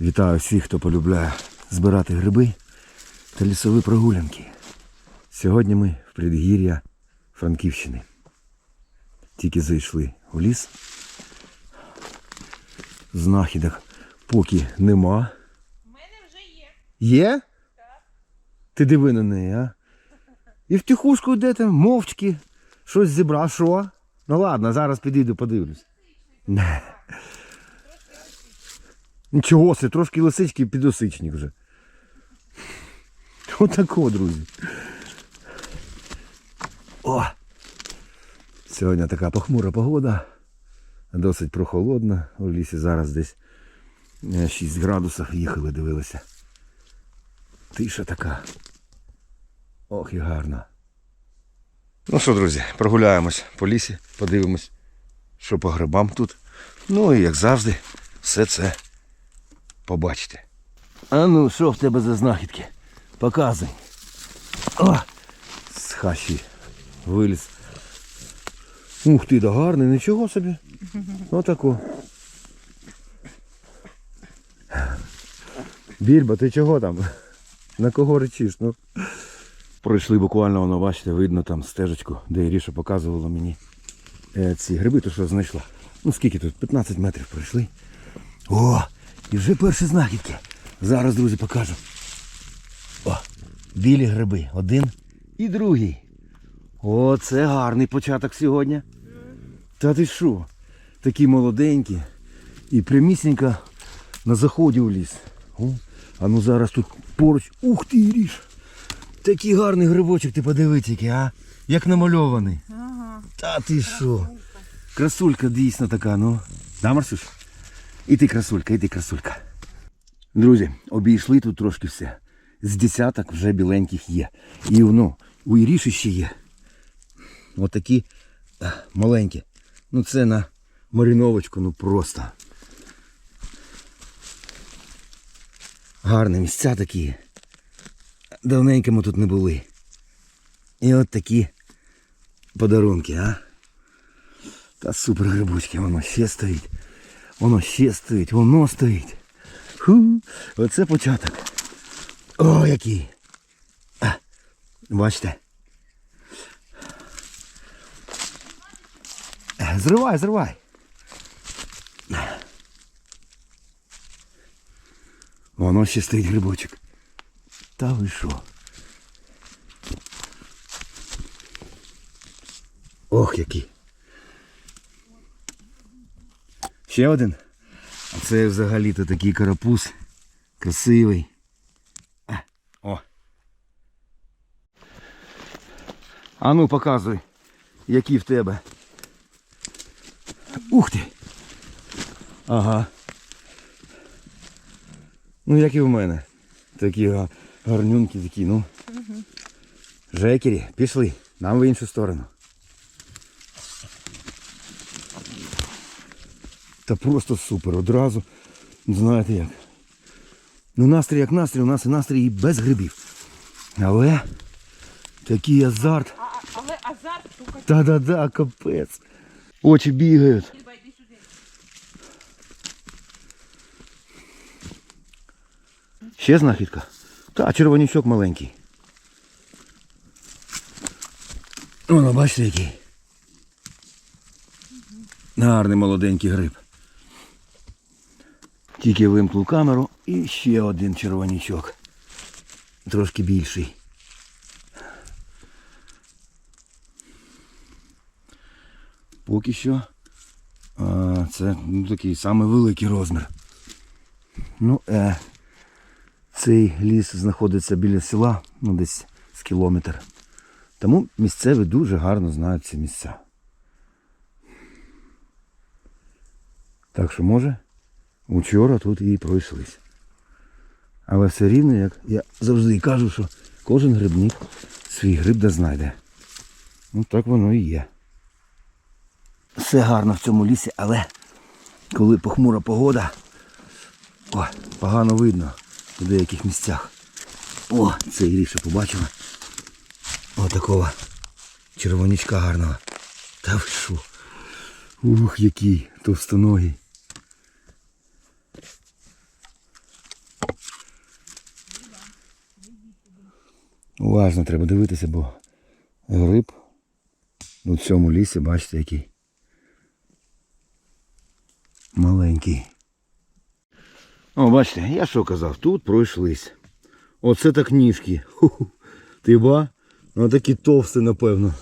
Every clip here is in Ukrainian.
Вітаю всіх, хто полюбляє збирати гриби та лісові прогулянки. Сьогодні ми в предгір'я Франківщини. Тільки зайшли у ліс. Знахідок поки нема. У мене вже є. Є? Так. Ти диви на неї, а? І втихушку йде там, мовчки, щось зібрав, що? Ну ладно, зараз підійду, подивлюсь. Нічого, це трошки лисички і підосичник вже. Отако, друзі. О! Сьогодні така похмура погода. Досить прохолодна. У лісі зараз десь е, 6 градусів їхали, дивилися. Тиша така. Ох і гарно. Ну що, друзі, прогуляємось по лісі, подивимось, що по грибам тут. Ну і як завжди, все це побачите. А ну, що в тебе за знахідки? Показуй. О! З хащі виліз. Ух ти, да гарний, нічого собі. Отако. Більба, ти чого там? На кого речиш? Ну? Пройшли буквально, воно, бачите, видно там стежечку, де Іріша показувала мені е, ці гриби, то що знайшла. Ну скільки тут? 15 метрів пройшли. О! І вже перші знахідки. Зараз, друзі, покажу. О! Білі гриби. Один і другий. О, це гарний початок сьогодні. Та ти що? Такі молоденькі. І прямісінько на заході у ліс. О, а ну зараз тут поруч. Ух ти, Іріш! Такий гарний грибочок, ти подиви тільки, а? Як намальований. Ага. Та ти що? Красулька дійсно така, ну. Да, Марсюш? І ти красулька, і ти красулька. Друзі, обійшли тут трошки все. З десяток вже біленьких є. І ну, у Іріші ще є. Отакі а, маленькі. Ну це на мариновочку, ну просто. Гарні місця такі. Давненько ми тут не були. І от такі подарунки, а? Та супер грибочки, воно ще стоїть. Воно ще стоїть, воно стоїть. Ху, оце початок. О, який. А, бачите. Е, Зривай, зривай. Воно ще стоїть грибочок. Та ви що? Ох, який. Ще один. А це взагалі-то такий карапуз. Красивий. О. А ну показуй, які в тебе. Ух ти. Ага. Ну як і в мене. Такі гарнюнки такі, ну. Жекері, пішли. Нам в іншу сторону. Та просто супер. Одразу, знаєте як. Ну настрій як настрій, у нас і настрій і без грибів. Але такий азарт. А, але азарт штука. Та-да-да, капець. Очі бігають. Ще знахідка? Та, червонячок маленький. Воно, бачите який. Гарний молоденький гриб. Тільки вимкнув камеру і ще один червонячок. Трошки більший. Поки що а, це ну, такий самий великий розмір. Ну, е, цей ліс знаходиться біля села, ну десь з кілометр. Тому місцеві дуже гарно знають ці місця. Так що, може, учора тут і пройшлись. Але все рівно, як я завжди кажу, що кожен грибник свій гриб да знайде. Ну так воно і є. Все гарно в цьому лісі, але коли похмура погода, о, погано видно у деяких місцях. О, це Іріша побачила. О, такого червонячка гарного. Та ви що? Ух, який товстоногий. Уважно треба дивитися, бо гриб у цьому лісі, бачите, який маленький. О, бачите, я що казав, тут пройшлись. Оце так ніжки. Ху-ху. Ти ба? Ну такі товсті, напевно.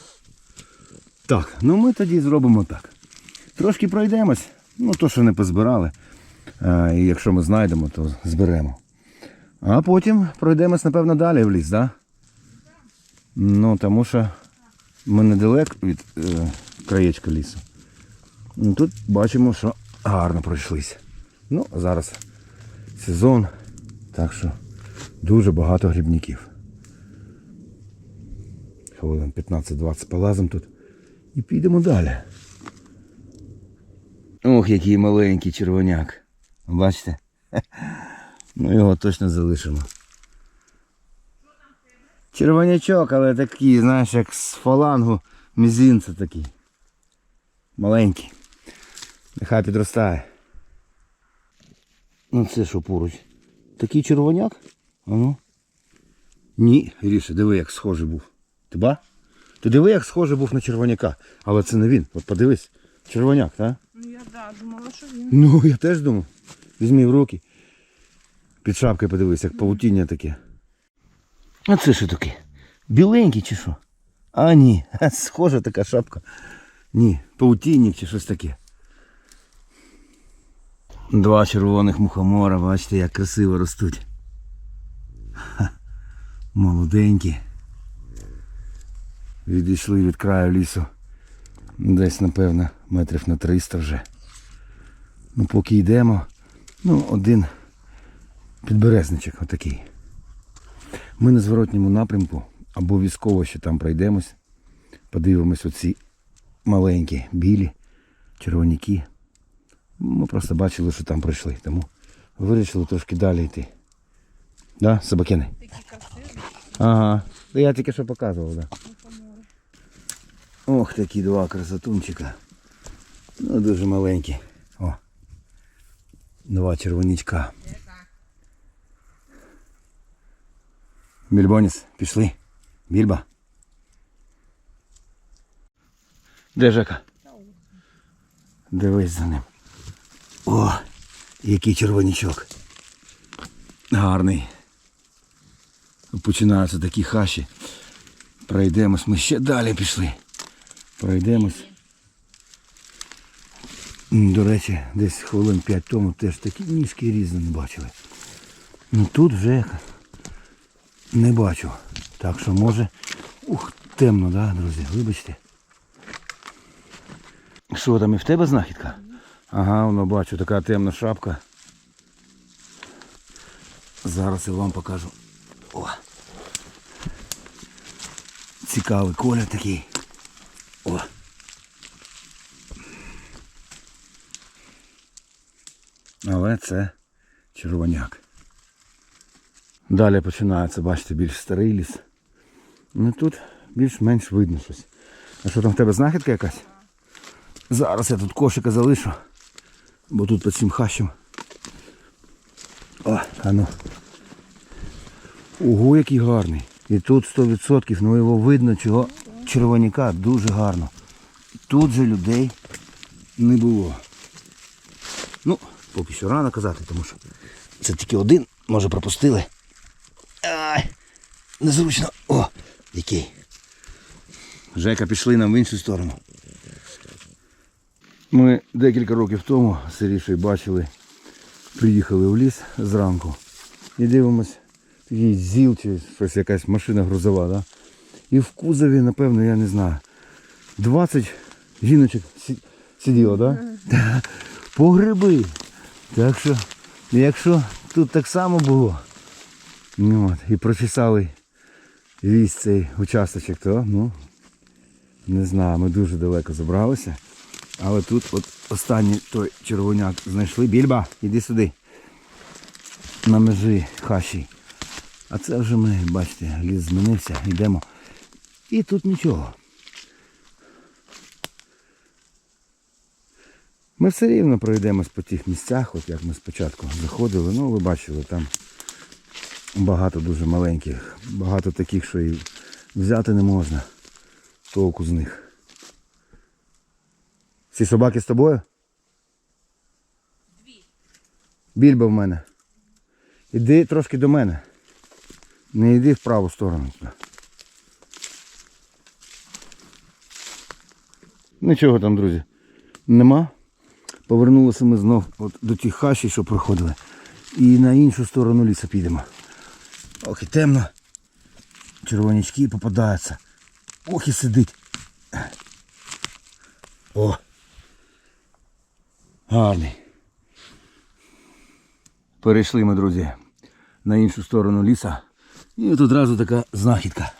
Так, ну ми тоді зробимо так. Трошки пройдемось. Ну, то, що не позбирали. А, і якщо ми знайдемо, то зберемо. А потім пройдемось, напевно, далі в ліс, так? Да? Ну, тому що ми недалеко від е, краєчка лісу. Ну, тут бачимо, що гарно пройшлись. Ну, зараз сезон, так що дуже багато грибників. Хвилин 15-20 полазимо тут і підемо далі. Ох, який маленький червоняк. Бачите? Ну його точно залишимо. Червонячок, але такий, знаєш, як з фалангу мізинця такий. Маленький. Нехай підростає. Ну це що поруч? Такий червоняк? А ну. Ні, Гріша, диви, як схожий був. Ти ба? Ти диви, як схожий був на червоняка. Але це не він. От подивись. Червоняк, так? Ну я да, думала, що він. Ну, я теж думав. Візьми в руки. Під шапкою подивись, як павутіння таке. А це що таке? Біленький чи що? А ні, схожа така шапка. Ні, павутінник чи щось таке. Два червоних мухомора, бачите, як красиво ростуть. Ха, молоденькі. Відійшли від краю лісу. Десь, напевно, метрів на 300 вже. Ну, поки йдемо, ну, один підберезничок отакий. Ми на зворотньому напрямку обов'язково ще там пройдемось. Подивимось оці маленькі білі червоняки. Ми просто бачили, що там пройшли, тому вирішили трошки далі йти. Да, красиві. Ага. Я тільки що показував, да. Ох, такі два красотунчика. Ну, дуже маленькі. О. Два червонячка. Більбоніс, пішли. Більба. Де Жека? Дивись за ним. О, який червонячок. Гарний. Починаються такі хащі. Пройдемось. Ми ще далі пішли. Пройдемось. До речі, десь хвилин 5 тому теж такі ніжки різні не бачили. Ну тут вже не бачу. Так що може. Ух, темно, да, друзі? Вибачте. Що там і в тебе знахідка? Ага, воно бачу, така темна шапка. Зараз я вам покажу. О. Цікавий колір такий. О. Але це червоняк. Далі починається, бачите, більш старий ліс. Ну тут більш-менш видно щось. А що там в тебе знахідка якась? Зараз я тут кошика залишу. Бо тут під цим хащем. О, а ну. Ого, який гарний. І тут 100%, ну його видно, чого червоняка дуже гарно. Тут же людей не було. Ну, поки що рано казати, тому що це тільки один, може пропустили. Незручно. О, який. Жека пішли нам в іншу сторону. Ми декілька років тому з Сирішою бачили, приїхали в ліс зранку і дивимось, такий зіл чи щось якась машина грузова, да? І в кузові, напевно, я не знаю, 20 жіночок сиділо, да? Да. По гриби. Так що, якщо тут так само було, ну, от, і прочесали весь цей участочок, то ну, не знаю, ми дуже далеко забралися. Але тут от останній той червоняк знайшли. Більба, іди сюди. На межі хащі. А це вже ми, бачите, ліс змінився, йдемо. І тут нічого. Ми все рівно пройдемось по тих місцях, от як ми спочатку заходили. Ну, ви бачили, там багато дуже маленьких. Багато таких, що і взяти не можна. Толку з них. Ці собаки з тобою? Дві. Більба в мене. Іди трошки до мене. Не йди в праву сторону. Нічого там, друзі. Нема. Повернулися ми знов от до тих хащі, що проходили. І на іншу сторону лісу підемо. Ох і темно. Червонячки попадаються. Ох і сидить. О. Гарний. Перейшли ми, друзі, на іншу сторону ліса. І от одразу така знахідка.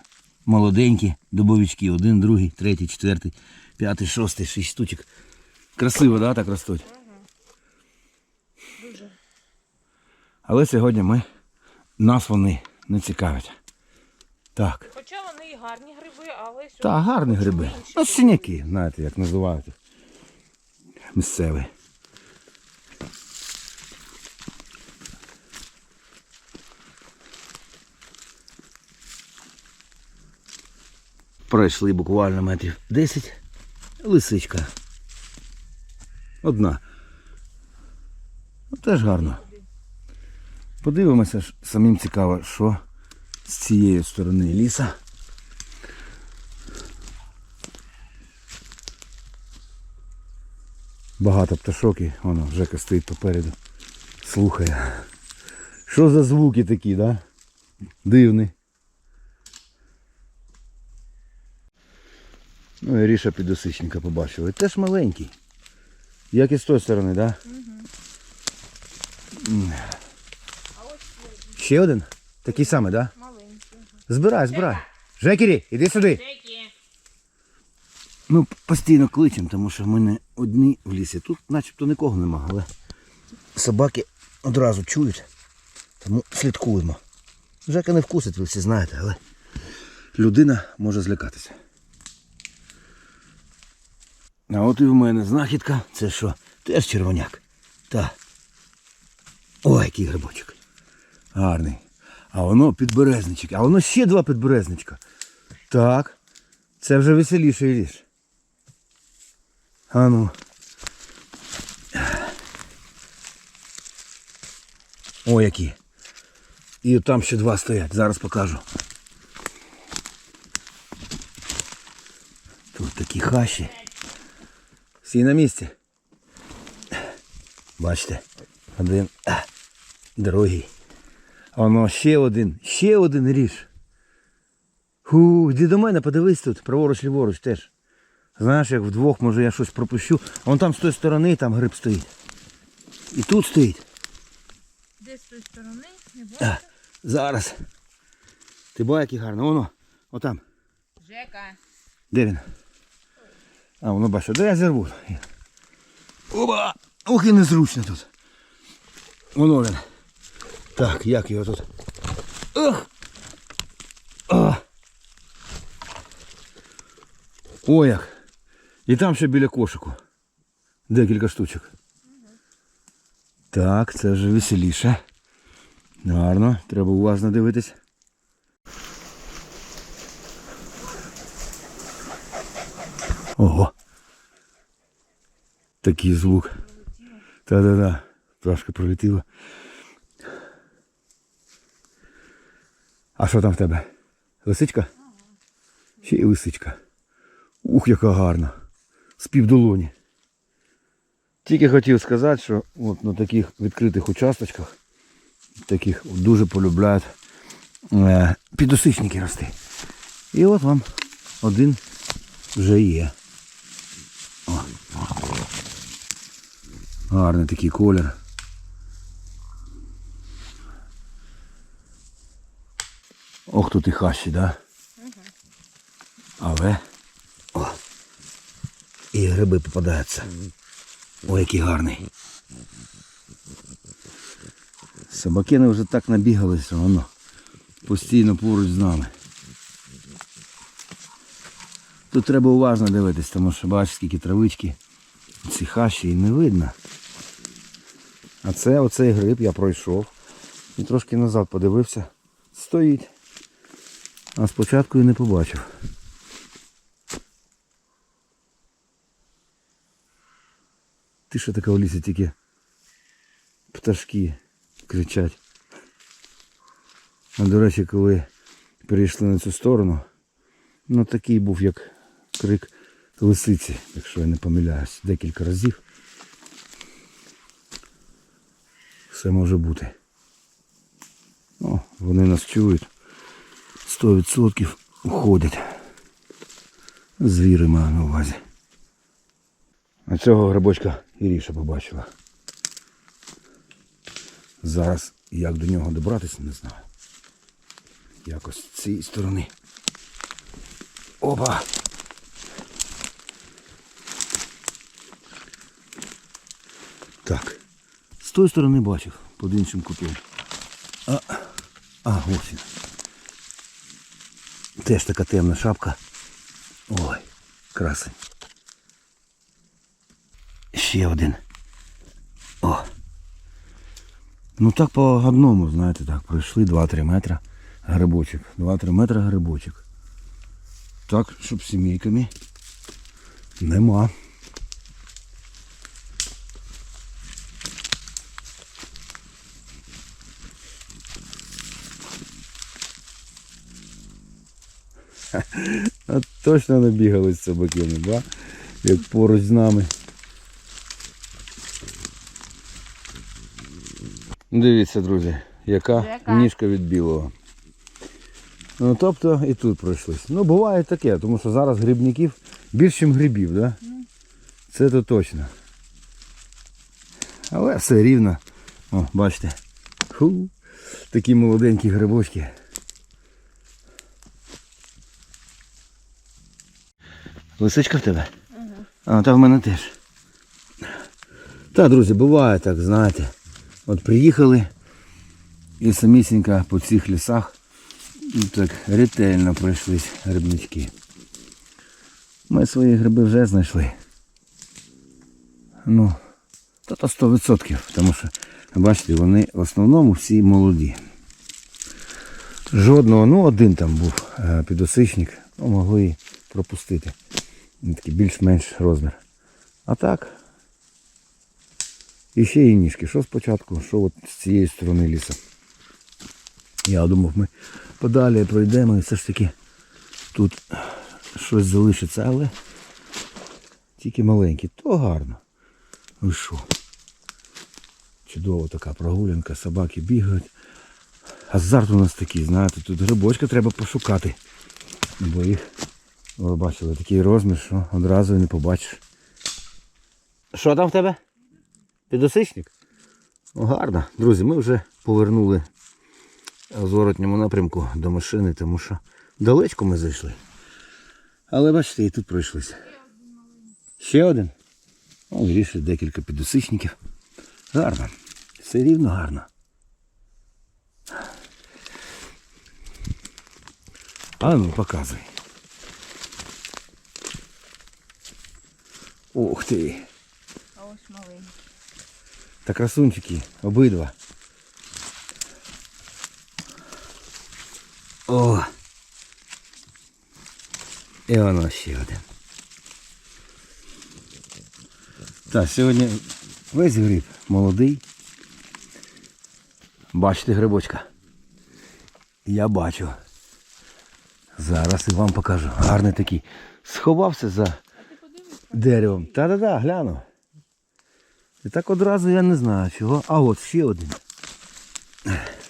Молоденькі дубовички. Один, другий, третій, четвертий, п'ятий, шостий, шість штучок. Красиво, да, так ростуть? Дуже. Але сьогодні ми, нас вони не цікавлять. Так. Хоча вони і гарні гриби, але сьогодні Та гарні гриби. Ну, синяки, знаєте, як називають. Місцеві. Пройшли буквально метрів 10. Лисичка. Одна. Ну, теж гарно. Подивимося, самим цікаво, що з цієї сторони ліса. Багато пташок і воно Жека стоїть попереду. Слухає. Що за звуки такі, да? Дивні. Ну і Ріша підосичника побачили. Теж маленький. Як і з тої сторони, да? М. Ще один? Такий самий, да? Маленькі. Збирай, збирай. Жекері, іди сюди. Ми постійно кличемо, тому що ми не одні в лісі. Тут начебто нікого нема, але собаки одразу чують, тому слідкуємо. Жека не вкусить, ви всі знаєте, але людина може злякатися. А от і в мене знахідка, це що? Теж червоняк. Та. Ой, який грибочок. Гарний. А воно підберезничок. А воно ще два підберезничка. Так. Це вже веселіший ліс. А ну. О, які. І там ще два стоять. Зараз покажу. Тут такі хащі. Всі на місці. Бачите, один, другий. Воно ще один, ще один ріж. Ху, йди до мене, подивись тут, праворуч ліворуч теж. Знаєш, як вдвох, може я щось пропущу. А вон там з тої сторони там гриб стоїть. І тут стоїть. Де з тої сторони? Не бачу. зараз. Ти бачиш, який гарний. Воно, отам. Жека. Де він? А, воно бачу, де я зірву. Оба! Ох і незручно тут. Воно він. Так, як його тут? Ох! О, як. І там ще біля кошику. Декілька штучок. Так, це вже веселіше. Гарно, треба уважно дивитись. Ого. Такий звук. Та-да-да. Пташка пролетіла. А що там в тебе? Лисичка? Ще й лисичка. Ух, яка гарна. З півдолоні. Тільки хотів сказати, що от на таких відкритих участочках, таких дуже полюбляють е, підосичники рости. І от вам один вже є. О. Гарний такий колір. Ох, тут і хащі, да? Але. О. І гриби попадаються. Ой, який гарний. Собакини вже так набігалися, воно постійно поруч з нами. Тут треба уважно дивитись, тому що бачиш, скільки травички, ці хащі і не видно. А це оцей гриб я пройшов і трошки назад подивився. стоїть. А спочатку і не побачив. Тиша така в лісі тільки пташки кричать. А до речі, коли перейшли на цю сторону, ну такий був як крик лисиці, якщо я не помиляюсь, декілька разів. Все може бути. О, вони нас чують. 100% уходять. Звіри маю на увазі. А цього грибочка Іріша побачила. Зараз як до нього добратися, не знаю. Якось з цієї сторони. Опа! Так. З тої сторони бачив, під іншим кутом. А, а ось він. Теж така темна шапка. Ой, красень. Ще один. О. Ну так по одному, знаєте, так, пройшли 2-3 метри грибочок. 2-3 метри грибочок. Так, щоб сімейками нема. А точно набігались собаками, да? Як поруч з нами. Дивіться, друзі, яка Яка? ніжка від білого. Ну, тобто і тут пройшлись. Ну, буває таке, тому що зараз грибників більше, ніж грибів, да? Це то точно. Але все рівно. О, бачите. Ху, такі молоденькі грибочки. Лисичка в тебе? А, та в мене теж. Та, друзі, буває так, знаєте. От приїхали і самісінько по цих лісах ну, так ретельно пройшлись грибнички. Ми свої гриби вже знайшли. Ну, то то 100%, тому що, бачите, вони в основному всі молоді. Жодного, ну один там був е, підосичник, ну, могли пропустити. Такий більш-менш розмір. А так. І ще і ніжки. Що спочатку, що от з цієї сторони лісу. Я думав, ми подалі пройдемо і все ж таки тут щось залишиться, але тільки маленькі. То гарно. Ви що? Чудова така прогулянка, собаки бігають. Азарт у нас такий, знаєте, тут грибочка треба пошукати. Бо їх, ви бачили, такий розмір, що одразу не побачиш. Що там в тебе? Підосичник? Ну, гарно. Друзі, ми вже повернули в зворотньому напрямку до машини, тому що далечко ми зайшли. Але бачите, і тут пройшлися. Ще один. О, вирішує декілька підосичників. Гарно. Все рівно гарно. А ну, показуй. Ух ти. А ось маленький. Та красунчики, обидва. О! І воно ще один. Так, сьогодні весь гриб молодий. Бачите грибочка? Я бачу. Зараз і вам покажу. Гарний такий. Сховався за? Деревом. Та-да-да, гляну. І так одразу я не знаю чого. А от ще один.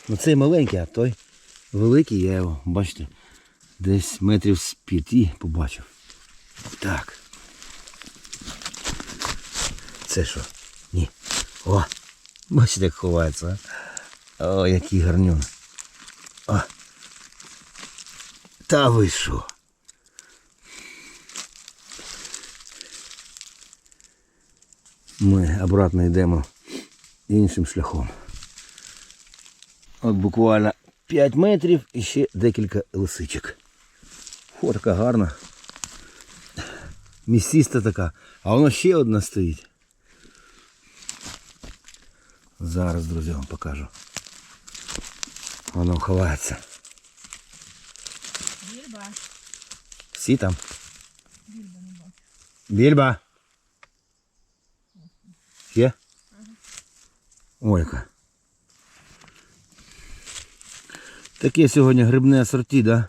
Ну цей маленький, а той великий, я його, бачите, десь метрів з п'яти побачив. Так. Це що? Ні. О! Бачите, як ховається, а? О, який гарнюн. О. Та ви що? ми обратно йдемо іншим шляхом. От буквально 5 метрів і ще декілька лисичок. О, така гарна. Місіста така. А воно ще одна стоїть. Зараз, друзі, вам покажу. Воно ховається. Більба. Всі там. Більба не бачу. Більба. Є? Ой, яка. Таке сьогодні грибне асорті, да?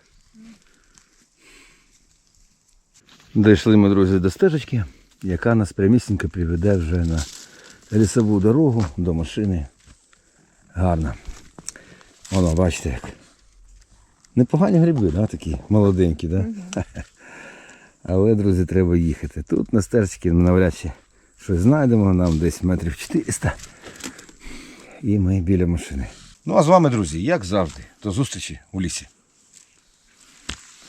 Дійшли ми, друзі, до стежечки, яка нас прямісінько приведе вже на лісову дорогу до машини. Гарно. Воно, бачите як. Непогані гриби, да, такі молоденькі, да? Але, друзі, треба їхати. Тут на стежці навряд чи щось знайдемо, нам десь метрів 400. І ми біля машини. Ну а з вами, друзі, як завжди, до зустрічі у лісі.